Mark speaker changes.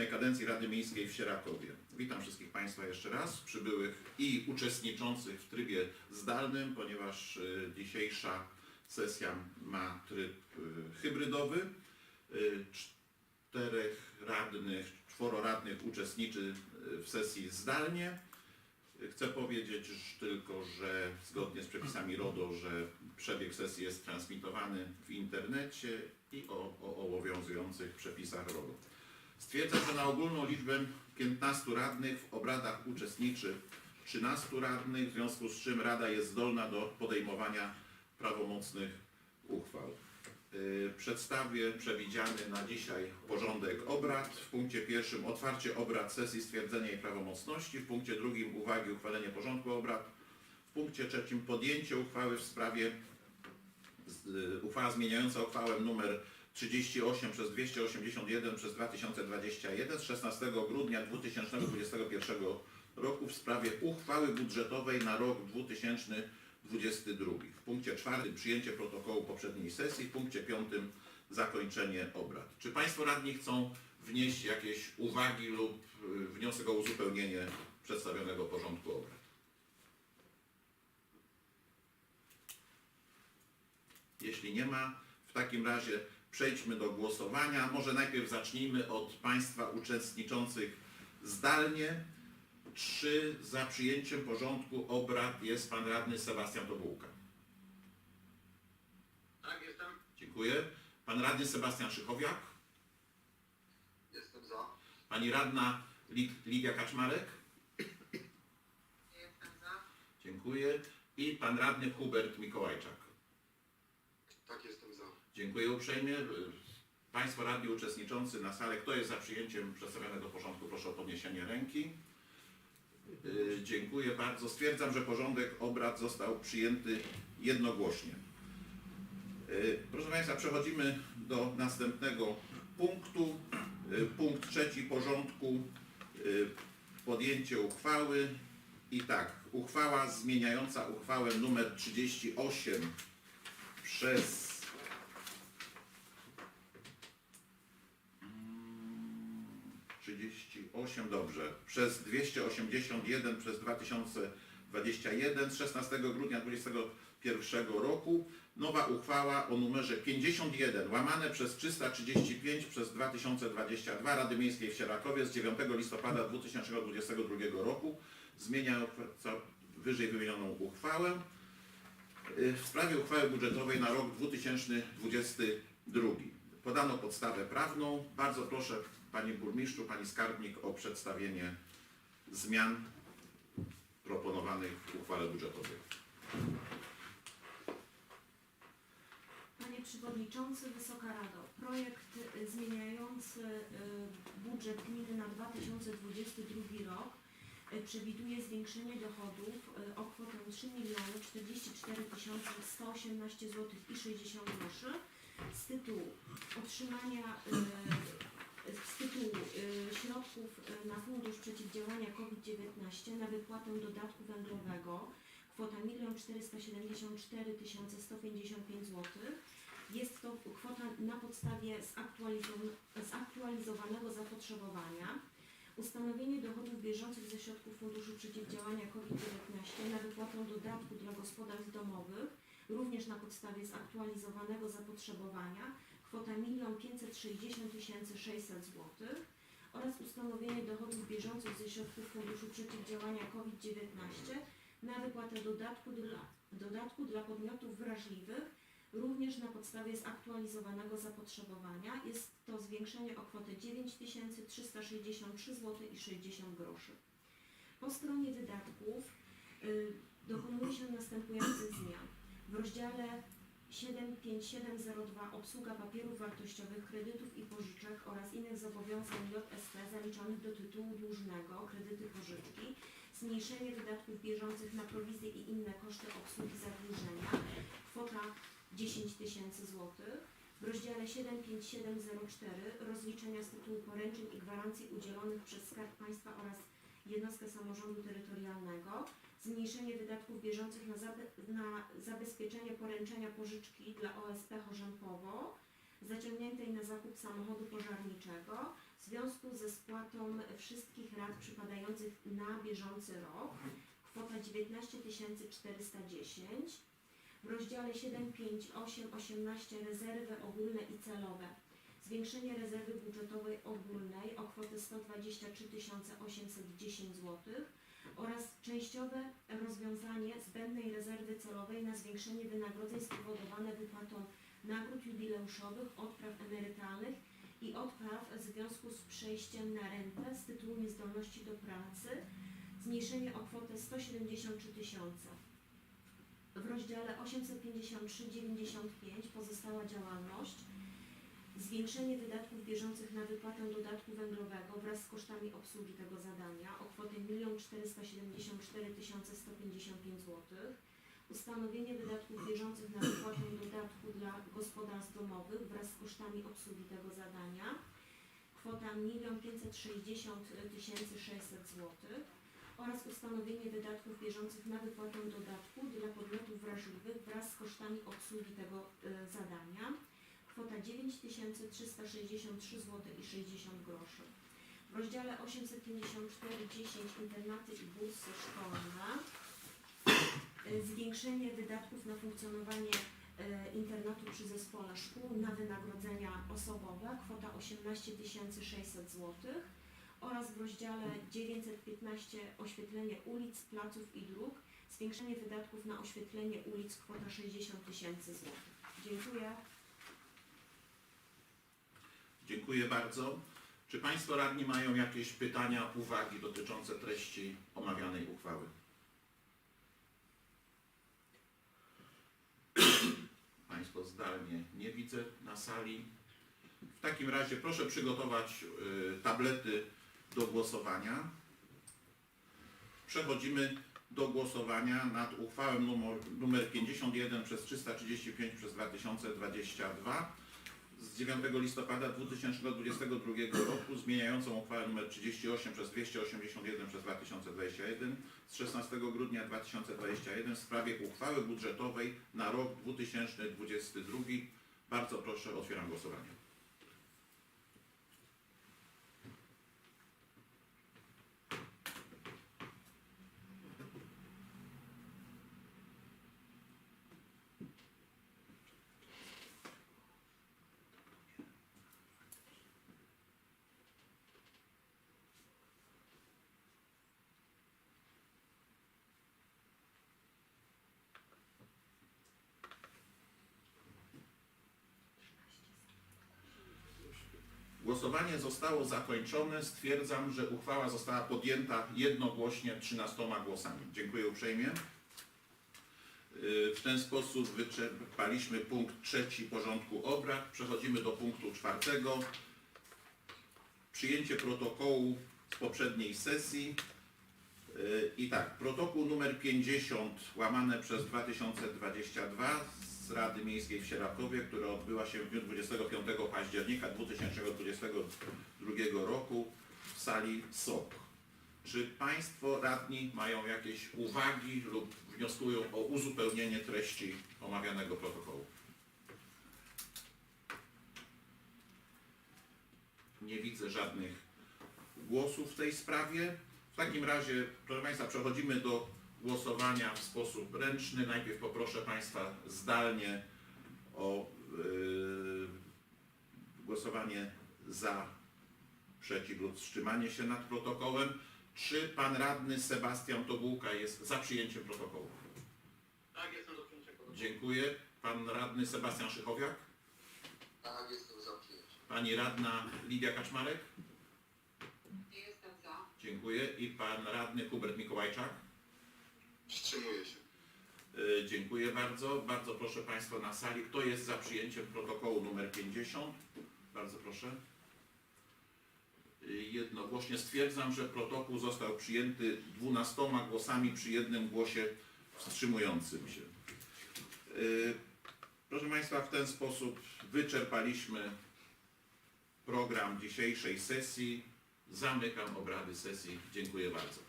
Speaker 1: ósmej kadencji Rady Miejskiej w Sierakowie. Witam wszystkich Państwa jeszcze raz, przybyłych i uczestniczących w trybie zdalnym, ponieważ y, dzisiejsza sesja ma tryb y, hybrydowy. Y, Czterech radnych, czworo radnych uczestniczy w sesji zdalnie. Chcę powiedzieć tylko, że zgodnie z przepisami RODO, że przebieg sesji jest transmitowany w internecie i o, o obowiązujących przepisach RODO. Stwierdzam, że na ogólną liczbę 15 radnych w obradach uczestniczy 13 radnych, w związku z czym Rada jest zdolna do podejmowania prawomocnych uchwał. Yy, Przedstawię przewidziany na dzisiaj porządek obrad. W punkcie pierwszym otwarcie obrad sesji stwierdzenia jej prawomocności. W punkcie drugim uwagi uchwalenie porządku obrad. W punkcie trzecim podjęcie uchwały w sprawie y, uchwała zmieniająca uchwałę nr 38 przez 281 przez 2021 z 16 grudnia 2021 roku w sprawie uchwały budżetowej na rok 2022. W punkcie czwartym przyjęcie protokołu poprzedniej sesji, w punkcie piątym zakończenie obrad. Czy Państwo radni chcą wnieść jakieś uwagi lub y, wniosek o uzupełnienie przedstawionego porządku obrad? Jeśli nie ma, w takim razie przejdźmy do głosowania. Może najpierw zacznijmy od Państwa uczestniczących zdalnie. Czy za przyjęciem porządku obrad jest Pan Radny Sebastian Tobułka?
Speaker 2: Tak, jestem.
Speaker 1: Dziękuję. Pan Radny Sebastian Szychowiak?
Speaker 2: Jestem za.
Speaker 1: Pani Radna Li- Lidia Kaczmarek?
Speaker 3: Jestem za.
Speaker 1: Dziękuję. I Pan Radny Hubert Mikołajczak? Dziękuję uprzejmie. Państwo radni uczestniczący na sali, kto jest za przyjęciem przedstawionego porządku, proszę o podniesienie ręki. Yy, Dziękuję bardzo. Stwierdzam, że porządek obrad został przyjęty jednogłośnie. Yy, Proszę Państwa, przechodzimy do następnego punktu. Yy, Punkt trzeci porządku. Podjęcie uchwały. I tak, uchwała zmieniająca uchwałę numer 38 przez 38, dobrze, przez 281 przez 2021 z 16 grudnia 2021 roku nowa uchwała o numerze 51 łamane przez 335 przez 2022 Rady Miejskiej w Sierakowie z 9 listopada 2022 roku zmieniająca wyżej wymienioną uchwałę y, w sprawie uchwały budżetowej na rok 2022. Podano podstawę prawną. Bardzo proszę Panie Burmistrzu, Pani Skarbnik o przedstawienie zmian proponowanych w uchwale budżetowej.
Speaker 3: Panie Przewodniczący, Wysoka Rado, projekt zmieniający y, budżet gminy na 2022 rok y, przewiduje zwiększenie dochodów y, o kwotę 3 044 118 zł i 60 groszy z tytułu otrzymania z tytułu y, środków y, na Fundusz Przeciwdziałania COVID-19 na wypłatę dodatku węglowego kwota 1 474 155 zł. Jest to kwota na podstawie zaktualizowanego zapotrzebowania. Ustanowienie dochodów bieżących ze środków Funduszu Przeciwdziałania COVID-19 na wypłatę dodatku dla gospodarstw domowych, również na podstawie zaktualizowanego zapotrzebowania, kwota 1 560 600 zł oraz ustanowienie dochodów bieżących ze środków Funduszu Przeciwdziałania COVID-19 na wypłatę dodatku dla, dodatku dla podmiotów wrażliwych, również na podstawie zaktualizowanego zapotrzebowania. Jest to zwiększenie o kwotę 9363 zł i 60 groszy. Po stronie wydatków y, dokonuje się następujących zmian. W rozdziale 75702 obsługa papierów wartościowych, kredytów i pożyczek oraz innych zobowiązań JST zaliczonych do tytułu dłużnego kredyty pożyczki zmniejszenie wydatków bieżących na prowizje i inne koszty obsługi zadłużenia, kwota 10 tysięcy złotych. W rozdziale 75704 rozliczenia z tytułu poręczeń i gwarancji udzielonych przez Skarb Państwa oraz jednostkę samorządu terytorialnego, zmniejszenie wydatków bieżących na, zabe- na zabezpieczenie poręczenia pożyczki dla OSP Chorzępowo, zaciągniętej na zakup samochodu pożarniczego w związku ze spłatą wszystkich rat przypadających na bieżący rok. Kwota 19 410. W rozdziale 758 18 rezerwy ogólne i celowe. Zwiększenie rezerwy budżetowej ogólnej o kwotę 123 810 zł oraz częściowe rozwiązanie zbędnej rezerwy celowej na zwiększenie wynagrodzeń spowodowane wypłatą nagród jubileuszowych, odpraw emerytalnych i odpraw w związku z przejściem na rentę z tytułu niezdolności do pracy, zmniejszenie o kwotę 173 tysiące. W rozdziale 853,95 pozostała działalność, zwiększenie wydatków bieżących na wypłatę dodatku węglowego wraz z kosztami obsługi tego zadania o kwotę 1 474 155 zł, ustanowienie wydatków bieżących na wypłatę dodatku dla gospodarstw domowych wraz z kosztami obsługi tego zadania, kwota 1 560 600 zł oraz ustanowienie wydatków bieżących na wypłatę dodatku dla podmiotów wrażliwych wraz z kosztami obsługi tego 9363 zł i 60 groszy. W rozdziale 854.10 internaty i bursy szkolne e, zwiększenie wydatków na funkcjonowanie e, internatu przy zespole szkół na wynagrodzenia osobowe kwota 18 600 zł oraz w rozdziale 915 oświetlenie ulic, placów i dróg zwiększenie wydatków na oświetlenie ulic kwota 60 000 zł. Dziękuję.
Speaker 1: Dziękuję bardzo. Czy Państwo radni mają jakieś pytania, uwagi dotyczące treści omawianej uchwały? Państwo zdalnie nie widzę na sali. W takim razie proszę przygotować y, tablety do głosowania. Przechodzimy do głosowania nad uchwałą numer, numer 51 przez 335 przez 2022 z 9 listopada 2022 roku zmieniającą uchwałę nr 38 przez 281 przez 2021 z 16 grudnia 2021 w sprawie uchwały budżetowej na rok 2022. Bardzo proszę, otwieram głosowanie. Głosowanie zostało zakończone. Stwierdzam, że uchwała została podjęta jednogłośnie 13 głosami. Dziękuję uprzejmie. Yy, W ten sposób wyczerpaliśmy punkt trzeci porządku obrad. Przechodzimy do punktu czwartego. Przyjęcie protokołu z poprzedniej sesji. Yy, I tak, protokół numer 50 łamane przez 2022 Rady Miejskiej w Sierakowie, która odbyła się w dniu 25 października 2022 roku w sali SOP. Czy Państwo radni mają jakieś uwagi lub wnioskują o uzupełnienie treści omawianego protokołu? Nie widzę żadnych głosów w tej sprawie. W takim razie, proszę Państwa, przechodzimy do głosowania w sposób ręczny. Najpierw poproszę Państwa zdalnie o yy, głosowanie za, przeciw lub wstrzymanie się nad protokołem. Czy Pan Radny Sebastian Tobułka jest za przyjęciem protokołu?
Speaker 2: Tak, jestem do przyjęcia protokołu.
Speaker 1: Dziękuję. Pan Radny Sebastian Szychowiak?
Speaker 2: Tak, jestem za przyjęciem.
Speaker 1: Pani Radna Lidia Kaczmarek?
Speaker 4: Nie jestem za.
Speaker 1: Dziękuję. I Pan Radny Hubert Mikołajczak?
Speaker 2: Wstrzymuję się.
Speaker 1: Y, Dziękuję bardzo. Bardzo proszę Państwa na sali. Kto jest za przyjęciem protokołu numer 50? Bardzo proszę. Y, Jednogłośnie stwierdzam, że protokół został przyjęty 12 głosami przy jednym głosie wstrzymującym się. Y, Proszę Państwa, w ten sposób wyczerpaliśmy program dzisiejszej sesji. Zamykam obrady sesji. Dziękuję bardzo.